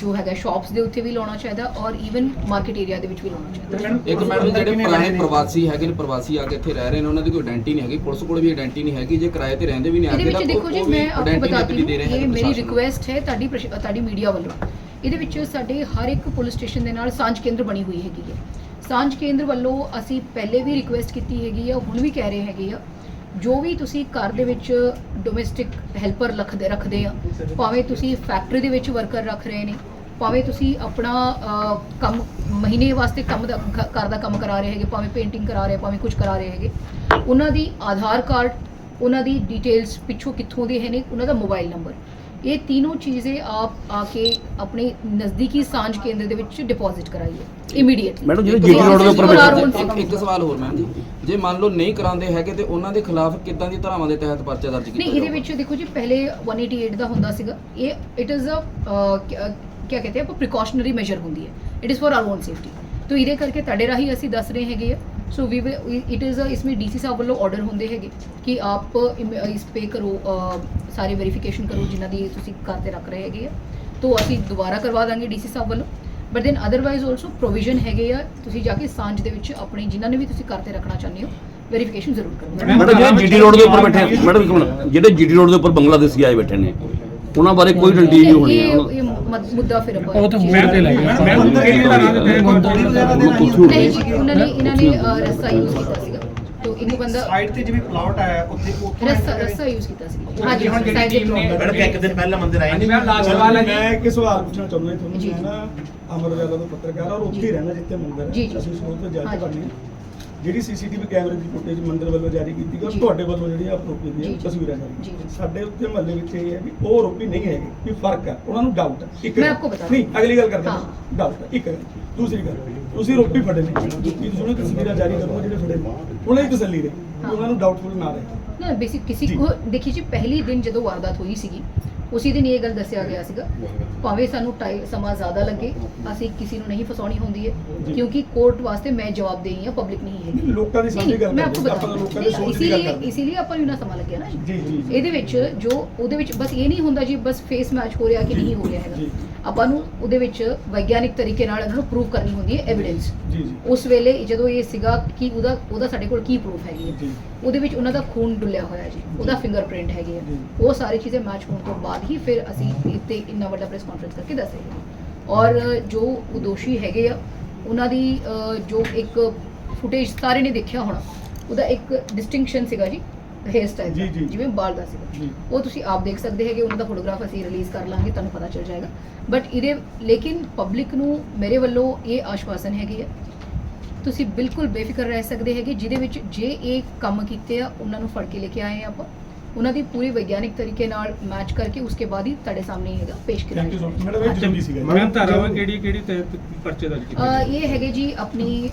S2: ਜੋ ਹੈਗਾ ਸ਼ਾਪਸ ਦੇ ਉੱਤੇ ਵੀ ਲਾਉਣਾ ਚਾਹੀਦਾ ਔਰ ਈਵਨ ਮਾਰਕੀਟ ਏਰੀਆ ਦੇ ਵਿੱਚ ਵੀ ਲਾਉਣਾ ਚਾਹੀਦਾ।
S9: ਇੱਕ ਮੈਡਮ ਜਿਹੜੇ ਪੁਰਾਣੇ ਪ੍ਰਵਾਸੀ ਹੈਗੇ ਨੇ ਪ੍ਰਵਾਸੀ ਆ ਕੇ ਇੱਥੇ ਰਹਿ ਰਹੇ ਨੇ ਉਹਨਾਂ ਦੀ ਕੋਈ ਆਇਡੈਂਟੀ ਨਹੀਂ ਹੈਗੀ ਪੁਲਿਸ ਕੋਲ ਵੀ ਆਇਡੈਂਟੀ ਨਹੀਂ ਹੈਗੀ ਜੇ ਕਿਰਾਏ ਤੇ ਰਹਿੰਦੇ ਵੀ ਨਹੀਂ
S2: ਆਗੇ
S9: ਤਾਂ
S2: ਦੇਖੋ ਜੀ ਮੈਂ ਆਪਕੋ
S9: ਬਤਾਤੀ ਹੂੰ
S2: ਇਹ ਮੇਰੀ ਰਿਕੁਐਸਟ ਹੈ ਤੁਹਾਡੀ ਤੁਹਾਡੀ ਮੀਡੀਆ ਵੱਲੋਂ। ਇਹਦੇ ਵਿੱਚ ਸਾਡੇ ਹਰ ਇੱਕ ਪੁਲਿਸ ਸਟੇਸ਼ਨ ਦੇ ਨਾਲ ਸਾਂਝ ਕੇਂਦਰ ਬਣੀ ਹੋਈ ਹੈਗੀ ਹੈ। ਸਾਂਝ ਕੇਂਦਰ ਵੱਲੋਂ ਅਸੀਂ ਪਹਿਲੇ ਵੀ ਰਿਕੁਐਸਟ ਕੀਤੀ ਹੈਗੀ ਆ ਹੁਣ ਵੀ ਕਹਿ ਰਹੇ ਹੈਗੇ ਆ ਜੋ ਵੀ ਤੁਸੀਂ ਘਰ ਦੇ ਵਿੱਚ ਡੋਮੈਸਟਿਕ ਹੈਲਪਰ ਰੱਖਦੇ ਰੱਖਦੇ ਆ, ਭਾਵੇਂ ਤੁਸੀਂ ਫੈਕਟਰੀ ਦੇ ਵਿੱਚ ਵਰਕਰ ਰੱਖ ਰਹੇ ਨੇ, ਭਾਵੇਂ ਤੁਸੀਂ ਆਪਣਾ ਕੰਮ ਮਹੀਨੇ ਵਾਸਤੇ ਕੰਮ ਦਾ ਘਰ ਦਾ ਕੰਮ ਕਰਾ ਰਹੇ ਹੈਗੇ, ਭਾਵੇਂ ਪੇਂਟਿੰਗ ਕਰਾ ਰਹੇ, ਭਾਵੇਂ ਕੁਝ ਕਰਾ ਰਹੇ ਹੈਗੇ, ਉਹਨਾਂ ਦੀ ਆਧਾਰ ਕਾਰਡ ਉਹਨਾਂ ਦੀ ਡੀਟੇਲਸ ਪਿੱਛੋਂ ਕਿੱਥੋਂ ਦੇ ਹੈ ਨੇ ਉਹਨਾਂ ਦਾ ਮੋਬਾਈਲ ਨੰਬਰ ਇਹ तीनों ਚੀਜ਼ੇ ਆਪ ਆ ਕੇ ਆਪਣੇ ਨਜ਼ਦੀਕੀ ਸਾਂਝ ਕੇਂਦਰ ਦੇ ਵਿੱਚ ਡਿਪੋਜ਼ਿਟ ਕਰਾਈਏ ਇਮੀਡੀਏਟਲੀ
S3: ਮੈਡਮ ਜਿਹੜੇ ਜੀਟੀ ਰੋਡ ਦੇ ਉੱਪਰ
S2: ਇੱਕ-
S9: ਇੱਕ ਸਵਾਲ ਹੋਰ ਮੈਮ ਜੀ। ਜੇ ਮੰਨ ਲਓ ਨਹੀਂ ਕਰਾਉਂਦੇ ਹੈਗੇ ਤੇ ਉਹਨਾਂ ਦੇ ਖਿਲਾਫ ਕਿੱਦਾਂ ਦੀ ਧਾਰਾਵਾਂ ਦੇ ਤਹਿਤ ਪਰਚਾ ਦਰਜ ਕੀਤਾ
S2: ਨਹੀਂ ਇਹਦੇ ਵਿੱਚ ਦੇਖੋ ਜੀ ਪਹਿਲੇ 188 ਦਾ ਹੁੰਦਾ ਸੀਗਾ। ਇਹ ਇਟ ਇਜ਼ ਅ ਕੀ ਕਹਤੇ ਆਪਾਂ ਪ੍ਰੀਕਾਸ਼ਨਰੀ ਮੈਜਰ ਹੁੰਦੀ ਹੈ। It is for our own safety ਤੋ ਇਹਦੇ ਕਰਕੇ ਤੁਹਾਡੇ ਰਾਹੀਂ ਅਸੀਂ ਦੱਸ ਰਹੇ ਹੈਗੇ ਆ। ਸੋ ਵੀ ਇਟ ਇਜ਼ ਇਸਮੇ ਡੀਸੀ ਸਾਹਿਬ ਵੱਲੋਂ ਆਰਡਰ ਹੁੰਦੇ ਹੈਗੇ ਕਿ ਆਪ ਇਸ ਪੇ ਕਰੋ ਸਾਰੇ ਵੈਰੀਫਿਕੇਸ਼ਨ ਕਰੋ ਜਿਨ੍ਹਾਂ ਦੀ ਤੁਸੀਂ ਘਰ ਤੇ ਰੱਖ ਰਹੇ ਹੈਗੇ ਆ। ਤੋਂ ਅਸੀਂ ਦੁਬਾਰਾ ਕਰਵਾ ਦਾਂਗੇ ਡੀਸੀ ਸਾਹਿਬ ਵੱਲੋਂ। But then otherwise also provision ਹੈਗੇ ਆ ਤੁਸੀਂ ਜਾ ਕੇ ਸਾਂਝ ਦੇ ਵਿੱਚ ਆਪਣੇ ਜਿਨ੍ਹਾਂ ਨੇ ਵੀ ਤੁਸੀਂ ਘਰ ਤੇ ਰੱਖਣਾ ਚਾਹੁੰਦੇ ਹੋ ਵੈਰੀਫਿਕੇਸ਼ਨ ਜ਼ਰੂਰ ਕਰੋ।
S3: ਮੈਡਮ ਜਿਹੜੇ ਜੀਟੀ ਰੋਡ ਦੇ ਉੱਪਰ ਬੈਠੇ ਆ, ਮੈਡਮ ਇੱਕ ਮਿੰਟ ਜਿਹੜੇ ਜੀਟੀ ਰੋਡ ਦੇ ਉੱਪਰ ਬੰਗਲਾਦੇਸ਼ੀ ਆਏ ਬੈਠੇ ਨੇ ਉਹਨਾਂ ਬਾਰੇ ਕੋਈ ਡਿਟੇਲ ਨਹੀਂ ਹੋਣੀ ਹੈ
S2: ਇਹ ਮੁੱਦ- ਫਿਰ ਆਪਾਂ
S8: ਉਹ ਤਾਂ ਹੋਰ ਤੇ ਲਾਈ
S4: ਮੈਂ ਮੰਦਰ ਕਿਹੜੀ ਤਰ੍ਹਾਂ ਦੇ ਤਹਿਤ
S2: ਨਹੀਂ ਜੀ ਉਹਨਾਂ ਨੇ ਇਹਨਾਂ ਨੇ ਅ, ਰੱਸਾ ਯੂਜ਼ ਕੀਤਾ ਤੋ ਇੱਕ ਬੰਦਾ
S10: ਸਾਈਡ ਤੇ ਜਿਵੇਂ ਪਲਾਟ ਆਇਆ ਉੱਥੇ ਉੱਥੋਂ
S2: ਰੱਸਾ ਰੱਸਾ ਯੂਜ਼ ਕੀਤਾ ਸੀ ਹਾਂਜੀ
S10: ਹੁਣ ਜਿਹੜੀ ਟੀਮ ਨੇ। ਮੈਡਮ ਇੱਕ ਦਿਨ ਪਹਿਲਾਂ ਮੰਦਿਰ ਆਏ
S7: ਹਾਂਜੀ ਮੈਮ ਲਾਸਟ ਸਵਾਲ ਹੈ ਜੀ
S5: ਮੈਂ ਇੱਕ ਸਵਾਲ ਪੁੱਛਣਾ ਚਾਹੁੰਦਾ ਜੀ ਤੁਹਾਨੂੰ
S2: ਜੀ।
S5: ਮੈਂ ਨਾ ਅਮਰ ਉਜਾਲਾ ਦਾ ਪੱਤਰਕਾਰ ਔਰ ਉੱਥੇ
S2: ਜੀ।
S5: ਹੀ ਰਹਿਣਾ ਜਿੱਥੇ ਮੰਦਿਰ ਹੈ
S2: ਜੀ, ਜੀ।
S5: ਅਸੀਂ ਸੋਚ ਤੋਂ ਜਾਂਚ
S2: ਹਾਂਜੀ।
S5: ਕਰਨੀ ਹੈ ਜਿਹੜੀ ਸੀਸੀਟੀਵੀ ਕੈਮਰੇ ਦੀ ਫੁਟੇਜ ਮੰਦਿਰ ਵੱਲੋਂ ਜਾਰੀ ਕੀਤੀ ਗਈ
S2: ਜੀ।
S5: ਤੁਹਾਡੇ ਵੱਲੋਂ ਜਿਹੜੀ ਆਰੋਪੀ ਦੀਆਂ। ਤਸਵੀਰਾਂ ਜਾਰੀ। ਸਾਡੇ ਉੱਤੇ ਮਹੱਲੇ ਵਿੱਚ ਇਹ ਹੈ ਵੀ ਉਹ ਆਰੋਪੀ ਨਹੀਂ ਹੈਗੇ ਵੀ ਫ਼ਰਕ ਹੈ ਉਹਨਾਂ ਨੂੰ ਡਾਊਟ ਹੈ ਇੱਕ
S2: ਮੈਂ। ਆਪਕੋ ਬਤਾ
S5: ਨਹੀਂ ਅਗਲੀ ਗੱਲ ਕਰਦੇ
S2: ਹਾਂ।
S5: ਡਾਊਟ ਹੈ ਇੱਕ ਦੂਸਰੀ ਗੱਲ ਤੁਸੀਂ ਆਰੋਪੀ ਫੜੇ ਨੇ ਤੁਸੀਂ ਦੀ ਤਸਵੀਰਾਂ ਜਾਰੀ ਕਰੋ ਜਿਹੜੇ ਫੜੇ ਨੇ ਉਹਨਾਂ ਦੀ ਤਸੱਲੀ ਰਹੇ। ਉਹਨਾਂ ਨੂੰ ਡਾਊਟਫੁਲ ਨਾ ਰਹੇ
S2: ਨਾ ਬੇਸਿਕ ਕਿਸੇ। ਕੋ ਦੇਖੀ ਜੀ ਪਹਿਲੀ ਦਿਨ ਜਦੋਂ ਵਾਰਦਾਤ ਹੋਈ ਸੀਗੀ ਉਸੇ ਦਿਨ ਇਹ ਗੱਲ ਦੱਸਿਆ ਗਿਆ ਸੀਗਾ। ਭਾਵੇਂ ਸਾਨੂੰ ਟਾਈ ਸਮਾਂ ਜ਼ਿਆਦਾ ਲੱਗੇ ਅਸੀਂ ਕਿਸੇ ਨੂੰ ਨਹੀਂ ਫਸਾਉਣੀ ਹੁੰਦੀ ਹੈ ਕਿਉਂਕਿ ਕੋਰਟ ਵਾਸਤੇ ਮੈਂ ਜਵਾਬਦੇਹੀ ਹਾਂ ਪਬਲਿਕ ਨਹੀਂ ਹੈ
S5: ਲੋਕਾਂ ਦੀ
S2: ਸੋਚ
S5: ਗੱਲ
S2: ਮੈਂ
S5: ਸੋਚ ਦੀ ਗੱਲ
S2: ਇਸੇ
S5: ਇਸੇ
S2: ਲਈ ਆਪਾਂ ਨੂੰ ਨਾ ਸਮਾਂ ਲੱਗਿਆ ਨਾ। ਇਹਦੇ ਵਿੱਚ ਜੋ ਉਹਦੇ ਵਿੱਚ ਬਸ ਇਹ ਨਹੀਂ ਹੁੰਦਾ ਹੈਗਾ। ਆਪਾਂ ਨੂੰ ਉਹਦੇ ਵਿੱਚ ਵਿਗਿਆਨਿਕ ਤਰੀਕੇ ਨਾਲ ਇਹਨਾਂ ਨੂੰ ਪ੍ਰੂਫ ਕਰਨੀ ਹੁੰਦੀ ਹੈ ਐਵੀਡੈਂਸ ਉਸ ਵੇਲੇ ਜਦੋਂ ਇਹ ਸੀਗਾ ਕਿ ਉਹਦਾ ਸਾਡੇ ਕੋਲ ਕੀ ਪ੍ਰੂਫ ਹੈਗੀ ਹੈ। ਉਹਦੇ ਵਿੱਚ ਉਹਨਾਂ ਦਾ ਖੂਨ ਡੁੱਲਿਆ ਹੋਇਆ ਜੀ ਉਹਦਾ ਫਿੰਗਰਪ੍ਰਿੰਟ ਹੈਗੇ ਆ। ਉਹ ਸਾਰੀ ਚੀਜ਼ਾਂ ਮੈਚ ਹੋਣ ਤੋਂ ਬਾਅਦ ਹੀ ਫਿਰ ਅਸੀਂ ਇੱਥੇ ਇੰਨਾ ਵੱਡਾ ਪ੍ਰੈਸ ਕਾਨਫਰੰਸ ਕਰਕੇ ਦੱਸ ਹਾਂ ਔਰ ਜੋ ਉਹ ਦੋਸ਼ੀ ਹੈਗੇ ਆ ਉਹਨਾਂ ਦੀ ਜੋ ਇੱਕ ਫੁਟੇਜ ਸਾਰੇ ਨੇ ਦੇਖਿਆ ਹੋਣਾ ਉਹਦਾ ਇੱਕ ਡਿਸਟਿੰਕਸ਼ਨ ਸੀਗਾ ਜੀ ਹੇਅਰ ਸਟਾਈਲ। ਜਿਵੇਂ ਬਾਲ ਦਾ ਸੀਗਾ। ਉਹ ਤੁਸੀਂ ਆਪ ਦੇਖ ਸਕਦੇ ਹੈਗੇ ਉਹਨਾਂ ਦਾ ਫੋਟੋਗ੍ਰਾਫ ਅਸੀਂ ਰਿਲੀਜ਼ ਕਰ ਲਾਂਗੇ ਤੁਹਾਨੂੰ ਪਤਾ ਚੱਲ ਜਾਏਗਾ ਬਟ ਇਹਦੇ ਲੇਕਿਨ ਪਬਲਿਕ ਨੂੰ ਮੇਰੇ ਵੱਲੋਂ ਇਹ ਆਸ਼ਵਾਸਨ ਹੈਗੇ ਆ ਤੁਸੀਂ ਬਿਲਕੁਲ ਬੇਫਿਕਰ ਰਹਿ ਸਕਦੇ ਹੈਗੇ ਜਿਹਦੇ ਵਿੱਚ ਜੇ ਇਹ ਕੰਮ ਕੀਤੇ ਆ ਉਹਨਾਂ ਨੂੰ ਫੜ ਕੇ ਲੈ ਕੇ ਆਏ ਆ ਆਪਾਂ। ਉਹਨਾਂ ਦੀ ਪੂਰੀ ਵਿਗਿਆਨਿਕ ਤਰੀਕੇ ਨਾਲ ਮੈਚ ਕਰਕੇ ਉਸਕੇ ਬਾਅਦ ਹੀ ਤੁਹਾਡੇ ਸਾਹਮਣੇ ਹੈਗਾ ਪੇਸ਼ ਕੀਤਾ
S5: thank you so much madam ਇਹ ਜ਼ਰੂਰੀ ਸੀਗਾ ਜੀ।
S4: ਮੈਂ ਧਾਰਾਵਾਂ ਕਿਹੜੀ ਕਿਹੜੀ ਤਹਿਤ ਪਰਚੇ ਦਰਜ ਕੀਤੇ
S2: ਇਹ ਹੈਗੇ ਜੀ ਆਪਣੀ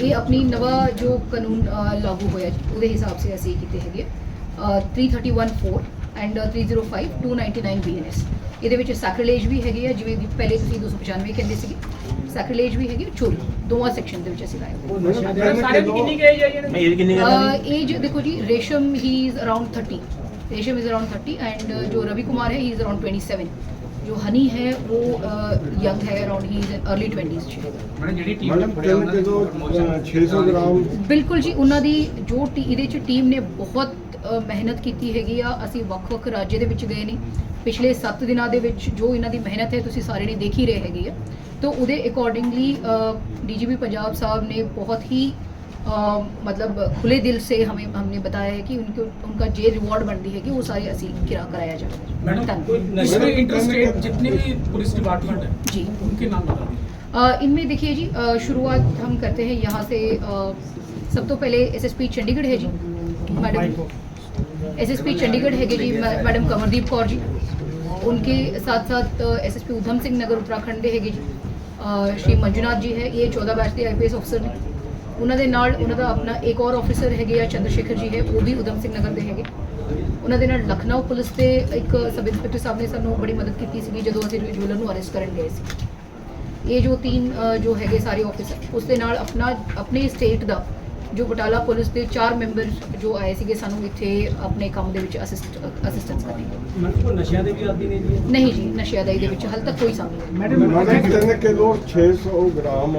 S2: ਇਹ ਆਪਣੀ ਨਵਾਂ ਜੋ ਕਾਨੂੰਨ ਲਾਗੂ ਹੋਇਆ ਜੀ ਉਹਦੇ ਹਿਸਾਬ ਸੇ ਅਸੀਂ ਕੀਤੇ ਹੈਗੇ ਅਹ, 3314 ਐਂਡ 305 299 ਬੀਐਨਐਸ ਇਹਦੇ ਵਿੱਚ ਸੈਕਰੇਲੇਜ ਵੀ ਹੈਗੇ ਆ ਜਿਵੇਂ ਪਹਿਲੇ ਤੁਸੀਂ 295 ਕਹਿੰਦੇ ਸੀਗੇ। ਸੈਕ੍ਰਿਲੇਜ ਵੀ ਹੈਗੀ ਚੋਰੀ। ਦੋਵਾਂ ਸੈਕਸ਼ਨ ਦੇ ਵਿੱਚ ਅਸੀਂ ਲਾਇਆ
S8: ਸਾਰੇ ਕਿੰਨੀ
S2: ਦੇਖੋ ਜੀ Resham he is around 30 Resham is around 30 and ਜੋ ਰਵੀ ਕੁਮਾਰ ਹੈ ਹੀ ਇਜ਼ ਅਰਾਊਂਡ 27 ਜੋ ਹਨੀ ਹੈ ਉਹ ਯੰਗ ਹੈ around he is early 20s ਚ ਬਿਲਕੁਲ ਜੀ ਉਹਨਾਂ ਦੀ ਜੋ ਟੀ ਇਹਦੇ ਚ ਟੀਮ ਨੇ ਬਹੁਤ ਮਿਹਨਤ ਕੀਤੀ ਹੈਗੀ ਆ। ਅਸੀਂ ਵੱਖ-ਵੱਖ ਰਾਜੇ ਦੇ ਵਿੱਚ ਗਏ ਨੇ। ਪਿਛਲੇ 7 ਦਿਨਾਂ ਦੇ ਵਿੱਚ ਜੋ ਇਹਨਾਂ ਦੀ ਮਿਹਨਤ ਹੈ ਤੁਸੀਂ ਸਾਰੇ ਨੇ ਦੇਖ ਹੀ ਰਹੇ ਹੈਗੇ ਆ। तो उदे अकॉर्डिंगली डीजीपी पंजाब साहब ने बहुत ही आ, मतलब खुले दिल से हमें हमने बताया है कि उनके उनका जे रिवॉर्ड बन रही है कि वो सारे असी किरा कराया
S4: जाए। जितने भी पुलिस डिपार्टमेंट है
S2: जी।
S4: उनके नाम बता
S2: इनमें देखिए जी शुरुआत हम करते हैं यहाँ से सब तो पहले एसएसपी चंडीगढ़ है जी। मैडम एसएसपी चंडीगढ़ है जी मैडम कंवरदीप कौर जी। उनके साथ साथ एसएसपी उधम सिंह नगर उत्तराखंड है जी। ਸ਼੍ਰੀ ਮੰਜੂਨਾਥ ਜੀ ਹੈ, ਇਹ 14 ਬੈਚ ਦੇ ਆਈਪੀਐਸ ਅਫਸਰ ਨੇ। ਉਹਨਾਂ ਦੇ ਨਾਲ ਉਹਨਾਂ ਦਾ ਆਪਣਾ ਇੱਕ ਹੋਰ ਆਫੀਸਰ ਹੈਗੇ ਆ, ਚੰਦਰਸ਼ੇਖਰ ਜੀ ਹੈ, ਉਹ ਵੀ ਉਧਮ ਸਿੰਘ ਨਗਰ ਦੇ ਹੈਗੇ। ਉਹਨਾਂ ਦੇ ਨਾਲ ਲਖਨਊ ਪੁਲਿਸ ਦੇ ਇੱਕ ਸਬ ਇੰਸਪੈਕਟਰ ਸਾਹਿਬ ਨੇ ਸਾਨੂੰ ਬੜੀ ਮਦਦ ਕੀਤੀ ਸੀਗੀ, ਜਦੋਂ ਅਸੀਂ ਜੁਲਰ ਨੂੰ ਅਰੈਸਟ ਕਰਨ ਗਏ ਸੀ। ਇਹ ਜੋ ਤਿੰਨ ਜੋ ਹੈਗੇ ਸਾਰੇ ਆਫਿਸਰ ਉਸ ਦੇ ਨਾਲ ਆਪਣਾ, ਆਪਣੇ ਸਟੇਟ ਦਾ ਜੋ ਬਟਾਲਾ ਪੁਲਿਸ ਦੇ ਚਾਰ ਮੈਂਬਰ ਜੋ ਆਏ ਸੀਗੇ ਸਾਨੂੰ ਇੱਥੇ ਆਪਣੇ ਕੰਮ ਦੇ ਵਿੱਚ ਅਸਿਸਟ ਅਸਿਸਟੈਂਸ ਕਰਨੀ
S6: ਨਸ਼ਿਆਂ ਦੇ ਵੀ ਆਦੀ ਨੇ ਜੀ?
S2: ਨਹੀਂ ਜੀ ਨਸ਼ਿਆਦਾਈ ਦੇ ਵਿੱਚ ਹਾਲ ਤੱਕ ਕੋਈ ਸਾਹਮਣੇ ਨਹੀਂ
S11: ਮੈਡਮ 3 ਕਿਲੋ 600 ਗ੍ਰਾਮ